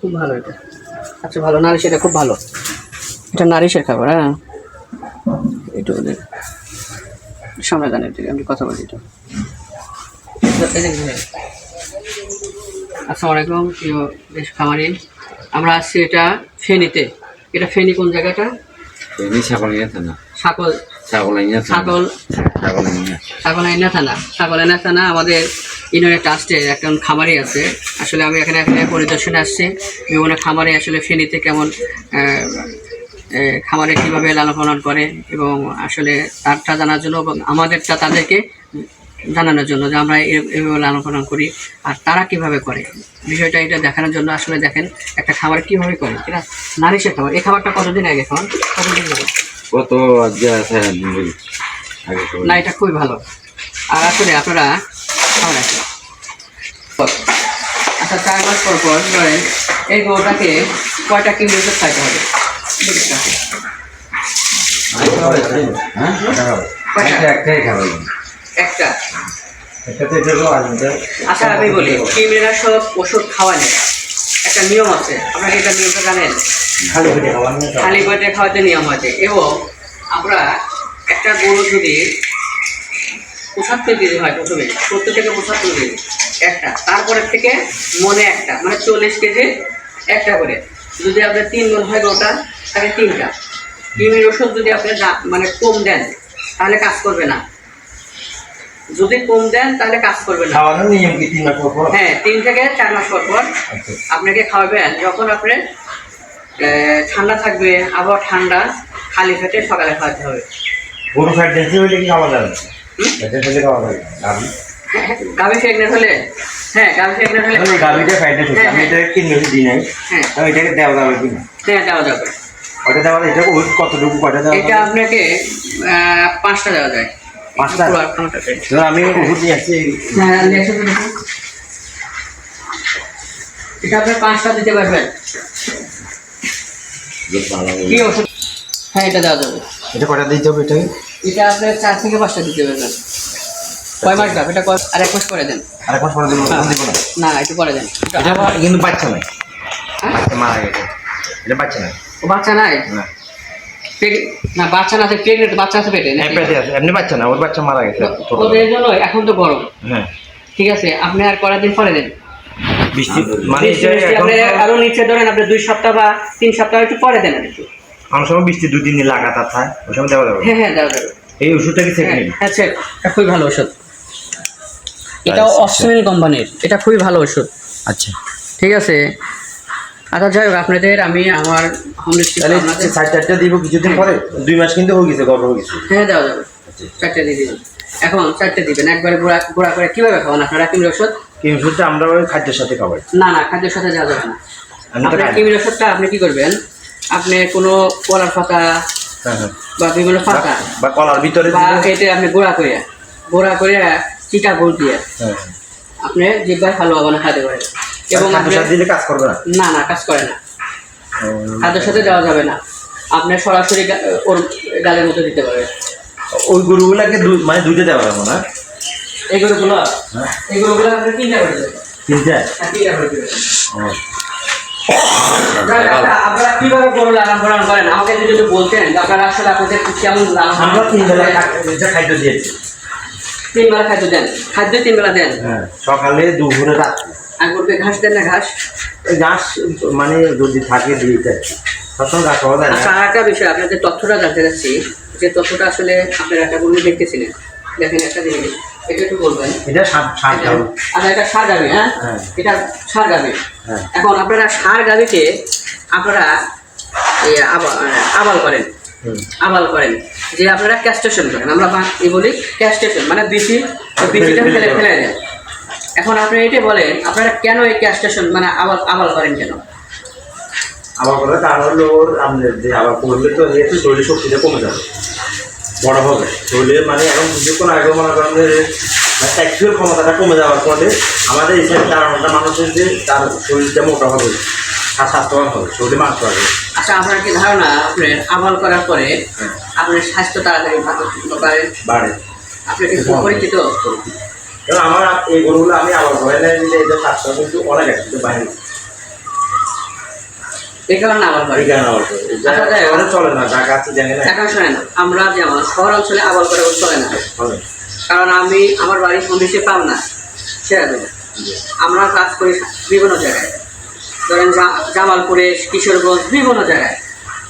খুব ভালো এটা। আচ্ছা ভালো নারিশ এটা খুব ভালো। এটা নারিশের খাবার হ্যাঁ। একটু ওদের সামনে দানের দিকে আমি কথা বলি এটা। আসসালামু আলাইকুম প্রিয় দেশ খামারি। আমরা আসছি এটা ফেনীতে। এটা ফেনী কোন জায়গাটা? এমনি ছাগলিয়া থানা। সাকল ছাগলাইয়া থানা। ছাগল। ছাগলাইনা থানা। ছাগলাইনা থানা আমাদের ইউনিয়নের ট্রাস্টে একজন খামারি আছে। আসলে আমি এখানে এখানে পরিদর্শনে আসছি। বিভিন্ন খামারে আসলে ফেনীতে কেমন খামারে কীভাবে লালন পালন করে এবং আসলে তারটা জানার জন্য এবং আমাদেরটা তাদেরকে জানানোর জন্য যে আমরা এভাবে লালন পালন করি আর তারা কীভাবে করে। বিষয়টা এটা দেখানোর জন্য আসলে দেখেন একটা খাবার কীভাবে করে। ঠিক আছে নারিশের খাবার এই খাবারটা কতদিন আগে খাওয়ান কতদিন আগে? কত না এটা খুবই ভালো। আর আসলে আপনারা আচ্ছা চার মাস পর পর ধরেন এই গরুটাকে কয়টা কিলো ওষুধ খাইতে হবে? একটা। আচ্ছা আমি বলি কিমেরা সব ওষুধ খাওয়া নেই একটা নিয়ম আছে, আপনারা এটা নিয়মটা জানেন? খালি পেটে খাওয়াতে নিয়ম আছে। এবং আমরা একটা গরু যদি পঁচাত্তর কেজি হয় প্রথমে সত্তর থেকে পঁচাত্তর কেজি একটা তারপরের থেকে মনে একটা মানে চল্লিশ কেজি একটা করে। যদি আপনার তিন মন হয় গোটা তাহলে তিনটা। ডিমের ওষুধ যদি আপনি মানে কম দেন তাহলে কাজ করবে না। যদি কম দেন তাহলে কাজ করবে না। হ্যাঁ তিন থেকে চার মাস পর পর আচ্ছা। আপনাকে খাওয়াবেন। যখন আপনার আহ, ঠান্ডা থাকবে আবহাওয়া ঠান্ডা খালি পেটে সকালে খাওয়াতে হবে। গরু ফ্যাট কি খাওয়া যাবে? গাভি? প্রেগনেন্ট হলে হ্যাঁ গাভি প্রেগনেন্ট হলে তাহলে গাভিটা ফ্যাট হ্যাঁ, আমি হ্যাঁ। এটা কিনে দিই নাই। হ্যাঁ। আমি এটাকে দেওয়া যাবে কি হ্যাঁ দেওয়া যাবে। ওটা দেওয়া এটা ওই কতটুকু কয়টা দেওয়া এটা আপনাকে পাঁচটা দেওয়া যায়। পাঁচটা? পুরো আটখানাটাতে। ধর আমি ওষুধ নিয়ে আসছি। হ্যাঁ নিয়ে এসে দিন দেখুন। এটা আপনি পাঁচটা দিতে পারবেন। কি ওষুধ? হ্যাঁ এটা দেওয়া যাবে। এটা কয়টা দিতে হবে এটাকে? এটা আপনি চার থেকে পাঁচটা দিতে পারবেন কয় মাস গাভ এটা আর এক মাস করে দেন। আর এক মাস পরে দেবো না? না? একটু করে দেন। এটা কিন্তু বাচ্চা নাই। হ্যাঁ? মারা গেছে। এটা বাচ্চা নাই। ও বাচ্চা নাই? না। বাচ্চা না আছে প্রেগনেন্ট বাচ্চা আছে পেটে হ্যাঁ এমনি বাচ্চা না ওর বাচ্চা মারা গেছে। ওদের জন্য এখন তো গরম। হ্যাঁ। ঠিক আছে আপনি আর করার দিন পরে দেন? বৃষ্টি মানে আরও নিচে ধরেন আপনি দুই সপ্তাহ বা তিন সপ্তাহ একটু পরে দেন আর একটু। অনেক সময় বৃষ্টি দুই তিন দিন লাগাতার থাকে। ওই সময় দেওয়া যাবে। হ্যাঁ হ্যাঁ দেওয়া যাবে। এই ওষুধটা কি সেট হ্যাঁ নেই হ্যাঁ check। খুবই ভালো ওষুধ। এটা আচ্ছা, কোম্পানির। এটা খুবই ভালো ওষুধ। আচ্ছা। ঠিক আছে? আচ্ছা যাই হোক আপনাদের আমি আমার হোম তাহলে সাড়ে চারটা দিব কিছুদিন পরে। দুই মাস কিন্তু হয়ে গেছে গর্ব হয়ে গেছে। হ্যাঁ দেওয়া যাবে। চারটে দিয়ে দিবেন। এখন চারটে দিবেন। একবারে গুঁড়া গুঁড়া করে কীভাবে খাওয়ান আপনারা? কিমির ওষুধ? এই ওষুধটা আমরা ওই খাদ্যের সাথে খাওয়াই। না না খাদ্যের সাথে দেওয়া যাবে না। আপনার কিমির ওষুধটা আপনি কি করবেন? আপনি কোনো কলার পাতা হ্যাঁ হ্যাঁ। বা বিভিন্ন পাতা বা- কলার ভিতরে বা এতে আপনি গুঁড়া করে গুঁড়া করে চিটা গুড় দিয়ে হ্যাঁ আপনি জিব্বায় হালুয়া বানা খাতে পারেন। এবং দিলে কাজ করবে না? না না কাজ করে না। খাদ্যের সাথে দেওয়া যাবে না। আপনি সরাসরি ওর গালের মতো দিতে পারবেন। ওই গরুগুলাকে মানে দুইটা দেওয়া যাবে না? এই গরুগুলো? এই গরুগুলো আপনি তিনটা করে দেবেন। তিনটা? তিনটা করে দেবেন। আপনারা- আপনারা কীভাবে গরু লালন পালন করেন? আমাকে যদি বলতেন আপনারা আসলে আপনাদের কেমন লালন আমরা তিন বেলা খাদ্য দিয়েছি। তিন বেলা খাদ্য দেন? খাদ্য তিন বেলা দেন? হ্যাঁ সকালে দুপুরে রাত্রে। আর গরুকে ঘাস দেন না ঘাস? ঘাস মানে যদি থাকে দিতে সবসময় ঘাস পাওয়া যায় না। আচ্ছা আর একটা বিষয় আপনাদের তথ্যটা জানতে চাচ্ছি। যে তথ্যটা আসলে আপনারা একটা গরু দেখতেছিলেন। দেখেন একটা জিনিস এটা বলবেন? এটা সাত সাত এটা- আচ্ছা এটা সার গাবি হ্যাঁ? হ্যাঁ। এটা সার গাবি হ্যাঁ। এখন আপনারা সার গাবিকে আপনারা আবাল করেন। আবাল করেন। যে আপনারা ক্যাস্টেশন করেন। আমরা এই বলি ক্যাস্টেশন মানে বিসি বিসিটা ফেলে- ফেলে দেন। এখন আপনি এটাই বলেন আপনারা কেন এই ক্যাস্টেশন মানে আবাল আবাল করেন কেন? আবার করে কারণ হলো আপনার যে আবার করলে তো একটু শরীরের শক্তিটা কমে যাবে। বড় হবে। শরীরে মানে এখন কিছুক্ষণ আগে মনে করেন যে অ্যাকচুয়াল ক্ষমতাটা কমে যাওয়ার ফলে আমাদের এই সাইড ধারণাটা মানুষের যে তার শরীরটা মোটা হবে আর স্বাস্থ্যবান হবে শরীরে মাংস হবে। আচ্ছা আপনার কি ধারণা আপনার আবাল করার পরে আপনার স্বাস্থ্য তাড়াতাড়ি ভালো পারেন বাড়ে। আপনি কি পরিচিত? কারণ আমার এই গরুগুলো আমি আবার ঘরে নিয়ে দিলে এটা স্বাস্থ্য কিন্তু অনেক বাইরে এই কারণে আবার করে। বাড়ি কেন আবার করে। আচ্ছা, চলে না ঢাকা আছে জানে না এখন শোনেন আমরা যেমন শহর অঞ্চলে আবার করে চলে না। কারণ আমি আমার বাড়ি সন্দেশে পাব না সেরকম আমরা কাজ করি বিভিন্ন জায়গায়। ধরেন জামালপুরে কিশোরগঞ্জ বিভিন্ন জায়গায়।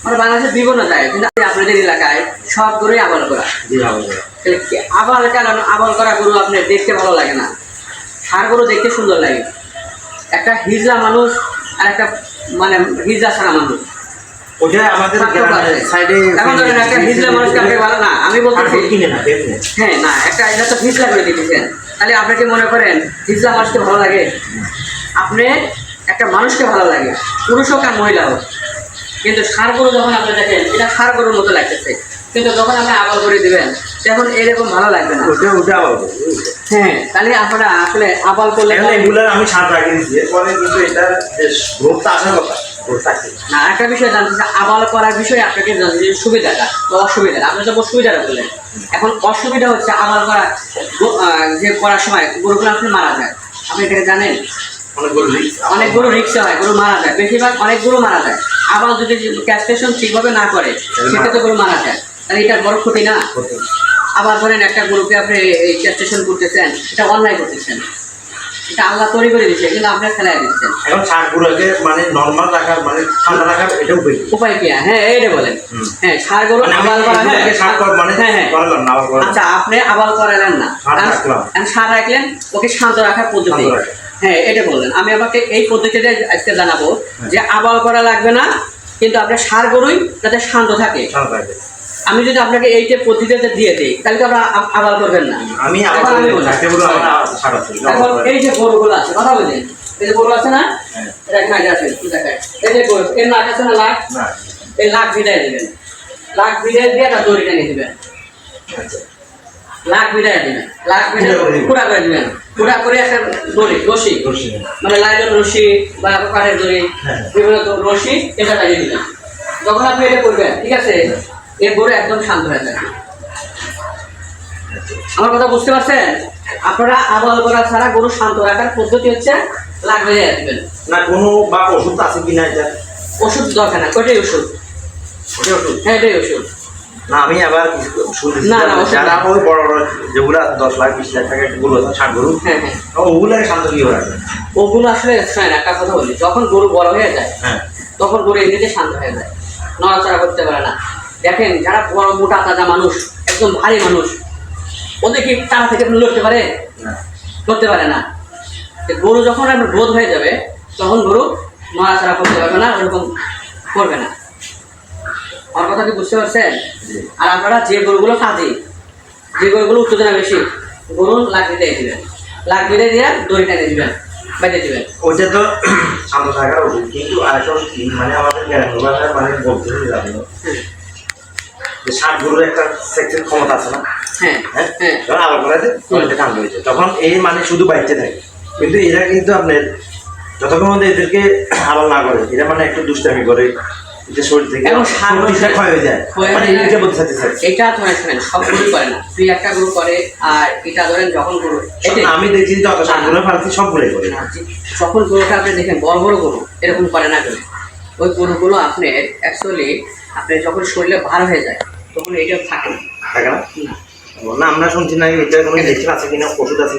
মানে বাংলাদেশের বিভিন্ন জায়গায়। কিন্তু আপনাদের এলাকায় সব গরুই আবাল করা। আবাল কারণ আবাল করা গরু আপনি দেখতে ভালো লাগে না? সার গরু দেখতে সুন্দর লাগে। একটা হিজলা মানুষ আর একটা মানে হিজলা ছাড়া মানুষ। ওটা আমাদের সাইডে এখন ধরেন একটা হিজলা মানুষকে আপনি ভালো না আমি বলতেছি কিনে না হ্যাঁ না একটা এটা তো হিজলা করে দিতেছেন। তাহলে আপনি কি মনে করেন হিজলা মানুষকে ভালো লাগে? আপনি একটা মানুষকে ভালো লাগে পুরুষ হোক আর মহিলা হোক। কিন্তু সার গরু যখন আপনি দেখেন এটা সার গরুর মতো লাগতেছে। কিন্তু যখন আপনি আবাল করে দিবেন তখন এরকম ভালো লাগবে না। ওটা ওটা আবার হ্যাঁ তাহলে আপনারা আসলে আবাল করলে এখন আমি সাত রাখি দিচ্ছি এরপরে কিন্তু এটার গ্রোথটা আসার কথা। গ্রোথ না একটা বিষয় জানতে আবাল করার বিষয়ে আপনাকে জানতে সুবিধাটা বা অসুবিধাটা। আপনি তো সুবিধাটা বললেন। এখন অসুবিধা হচ্ছে আবাল করা যে করার সময় গরুগুলো আপনি মারা যায়। আপনি এটাকে জানেন? অনেক গরু রিক্সা হয় গরু মারা যায়। বেশিরভাগ অনেক গরু মারা যায়। আবার যদি ক্যাস্টেশন ঠিকভাবে না করে সেক্ষেত্রে গরু মারা যায়। তাহলে এটা বড় ক্ষতি না? আবার ধরেন একটা গরুকে আপনি এই ক্যাস্টেশন করতেছেন এটা অন্যায় করতেছেন। এটা আল্লাহ তৈরি করে দিচ্ছে কিন্তু আপনার দিচ্ছেন এখন মানে নর্মাল রাখার মানে ঠান্ডা রাখার এটাও বেশি উপায় কি? হ্যাঁ এইটা বলেন। হ্যাঁ মানে আবাল করা হ্যাঁ, মানে হ্যাঁ হ্যাঁ। আচ্ছা আপনি আবাল করালেন না। সার রাখলেন ওকে শান্ত রাখার পদ্ধতি। হ্যাঁ এটা বললেন আমি আমাকে এই পদ্ধতিটা আজকে জানাব হ্যাঁ। যে আবাল করা লাগবে না কিন্তু আপনার সার গরুই যাতে শান্ত থাকে। শান্ত। আমি যদি আপনাকে এইটা পদ্ধতিতে দিয়ে দিই তাহলে তো আপনারা আব- আবাল করবেন না। আমি আবার এখন আবার এই যে গরুগুলো আছে কথা বলছেন এই যে গরু আছে না? হ্যাঁ। এটা এখানে আছে এই যে গরু এর নাক আছে না লাখ এই লাখ বিদায় দিবেন। লাখ বিদায় দিয়ে একটা দড়ি টেনে দিবেন। আচ্ছা। লাখ বিদায় দিবেন। লাখ বিদায় পুরা করে দিবেন। পুরা করে একটা দড়ি রশি। রশি। মানে লাইলন রশি বা কাঠের দড়ি হ্যাঁ। বিভিন্ন রশি এটা লাগিয়ে দিবেন। যখন আপনি এটা করবেন ঠিক আছে? এর গরু একদম শান্ত হয়ে যাবে আমার কথা বুঝতে পারছেন? আপনারা আবাল করা ছাড়া গরু শান্ত রাখার পদ্ধতি হচ্ছে দিবেন না কোনো বা ওষুধ আছে কিনা এটা? ওষুধ দরকার না ওষুধ? হ্যাঁ এটাই ওষুধ। না আমি আবার শুনেছি না, না, যারা ওই বড় বড় যেগুলো দশ লাখ বিশ লাখ টাকা গরু আছে ষাট গরু হ্যাঁ হ্যাঁ। ওগুলাকে শান্ত কি রাখবে? ওগুলো আসলে শোনেন একটা কথা বলি। যখন গরু বড় হয়ে যায় হ্যাঁ। তখন গরু এমনিতে শান্ত হয়ে যায়। নড়াচড়া করতে পারে না। দেখেন যারা বড় মোটা তাজা মানুষ একদম ভারী মানুষ ওদের কি তারা থেকে লড়তে পারে? করতে পারে না। গরু যখন আপনার বোধ হয়ে যাবে তখন গরু নড়াচড়া করতে পারবে না ওরকম করবে না। আমার কথা কি বুঝতে পারছেন? আর আপনারা যে গরুগুলো কাজে যে গরুগুলো উত্তেজনা বেশি গরু লাগ দিতে দিবেন। লাগ দিতে দিয়ে দড়ি টেনে দিবেন বেঁধে দিবেন। ওইটা তো শান্ত থাকার ওষুধ কিন্তু ওষুধ মানে আমাদের মানে বলতে জানি যে ষাট গরুর একটা সেক্সের ক্ষমতা আছে না? হ্যাঁ হ্যাঁ? হ্যাঁ। আবার করে অনেকটা কাম হয়েছে তখন এই মানে শুধু বাইতে থাকে। কিন্তু এরা কিন্তু আপনার যতক্ষণ মধ্যে এদেরকে আবার না করে এরা মানে একটু দুষ্টামি করে যে শরীর থেকে এবং ক্ষয় হয়ে যায়। মানে এটা বলতে চাচ্ছি এটা ধরেন শোনেন সব গরু করে না। দুই একটা গরু করে আর এটা ধরেন যখন গরু আমি দেখছি যত সারগুলো পালছি সবগুলোই করে। যে- যখন গরুটা আপনি দেখেন বড় বড় গরু এরকম করে না ওই গরুগুলো আপনার অ্যাকচুয়ালি আপনি যখন শরীরে ভার হয়ে যায় তখন এটা থাকে না। থাকে না? আমরা শুনছি না এটা কোনো ইঞ্জেকশন আছে কিনা ওষুধ আছে